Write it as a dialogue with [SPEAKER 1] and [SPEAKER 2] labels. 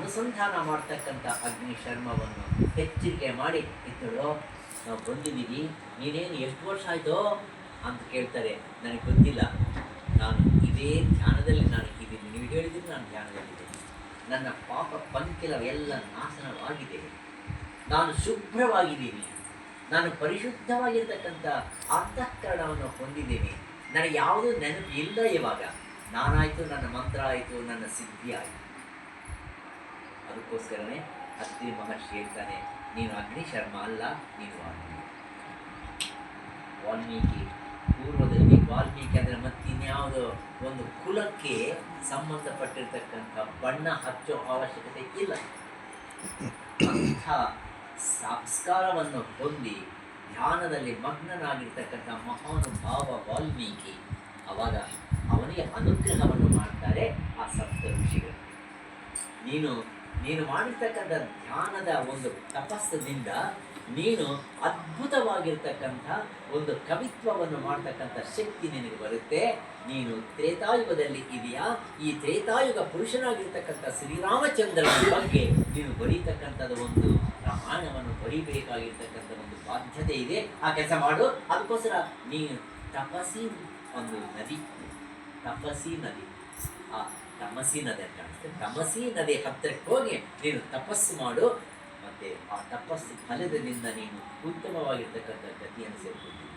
[SPEAKER 1] ಅನುಸಂಧಾನ ಮಾಡ್ತಕ್ಕಂಥ ಅಗ್ನಿ ಶರ್ಮವನ್ನು ಎಚ್ಚರಿಕೆ ಮಾಡಿ, ಇದ್ದಳು, ನಾವು ಬಂದಿದ್ದೀವಿ. ನೀನೇನು ಎಷ್ಟು ವರ್ಷ ಆಯಿತು? ಅಂತ ಕೇಳ್ತಾರೆ. ನನಗೆ ಗೊತ್ತಿಲ್ಲ. ನಾನು ಇದೇ ಧ್ಯಾನದಲ್ಲಿ ನಾನು ಇದ್ದೀನಿ. ನೀವು ಹೇಳಿದ್ರೆ ನಾನು ಧ್ಯಾನದಲ್ಲಿದ್ದೀನಿ ನನ್ನ ಪಾಪ ಎಲ್ಲ ನಾಶನವಾಗಿದೆ. ನಾನು ಶುಭ್ರವಾಗಿದ್ದೀನಿ. ನಾನು ಪರಿಶುದ್ಧವಾಗಿರ್ತಕ್ಕಂಥ ಅಂತಃಕರಣವನ್ನು ಹೊಂದಿದ್ದೇನೆ. ನನಗೆ ಯಾವುದೂ ನೆನಪು ಇಲ್ಲ ಇವಾಗ. ನಾನಾಯಿತು, ನನ್ನ ಮಂತ್ರ ಆಯಿತು, ನನ್ನ ಸಿದ್ಧಿ ಆಯಿತು. ಅದಕ್ಕೋಸ್ಕರನೇ ಅತ್ರಿ ಮಹರ್ಷಿ ಹೇಳ್ತಾನೆ, ನೀನು ಅಗ್ನಿ ಶರ್ಮ ಅಲ್ಲ, ನೀನು ವಾಲ್ಮೀಕಿ. ವಾಲ್ಮೀಕಿ, ಪೂರ್ವದಲ್ಲಿ ವಾಲ್ಮೀಕಿ ಅಂದರೆ ಮತ್ತಿನ್ಯಾವುದೋ ಒಂದು ಕುಲಕ್ಕೆ ಸಂಬಂಧಪಟ್ಟಿರ್ತಕ್ಕಂಥ ಬಣ್ಣ ಹಚ್ಚೋ ಅವಶ್ಯಕತೆ ಇಲ್ಲ. ಅಂಥ ಸಂಸ್ಕಾರವನ್ನು ಹೊಂದಿ ಧ್ಯಾನದಲ್ಲಿ ಮಗ್ನನಾಗಿರ್ತಕ್ಕಂಥ ಮಹಾನುಭಾವ ವಾಲ್ಮೀಕಿ, ಅವಾಗ ಅವನಿಗೆ ಅನುಗ್ರಹವನ್ನು ಮಾಡ್ತಾರೆ ಆ ಸಪ್ತ ಋಷಿಗಳು ನೀನು ನೀನು ಮಾಡಿರ್ತಕ್ಕಂಥ ಧ್ಯಾನದ ಒಂದು ತಪಸ್ಸದಿಂದ ನೀನು ಅದ್ಭುತವಾಗಿರ್ತಕ್ಕಂಥ ಒಂದು ಕವಿತ್ವವನ್ನು ಮಾಡ್ತಕ್ಕಂಥ ಶಕ್ತಿ ನಿನಗೆ ಬರುತ್ತೆ. ನೀನು ತ್ರೇತಾಯುಗದಲ್ಲಿ ಇದೆಯಾ? ಈ ತ್ರೇತಾಯುಗ ಪುರುಷನಾಗಿರ್ತಕ್ಕಂಥ ಶ್ರೀರಾಮಚಂದ್ರನ ಬಗ್ಗೆ ನೀನು ಬರೀತಕ್ಕಂಥದ್ದು ಒಂದು ಪ್ರಮಾಣವನ್ನು ಬರೀಬೇಕಾಗಿರ್ತಕ್ಕಂಥ ಒಂದು ಬಾಧ್ಯತೆ ಇದೆ. ಆ ಕೆಲಸ ಮಾಡು. ಅದಕ್ಕೋಸ್ಕರ ನೀನು ತಪಸಿ ಒಂದು ನದಿ ತಪಸಿ ನದಿ. ಆ ತಮಸಿ ನದಿ ಅಂತ ಕಾಣಿಸ್ತದೆ ತಮಸಿ ನದಿ ಹತ್ತಿರಕ್ಕೆ ಹೋಗಿ ನೀನು ತಪಸ್ಸು ಮಾಡು. ಮತ್ತೆ ಆ ತಪಸ್ಸು ಫಲದಿಂದ ನೀನು ಉತ್ತಮವಾಗಿರ್ತಕ್ಕಂಥ ಗತಿಯನ್ನು ಸೇರ್ಕೊಳ್ತೀನಿ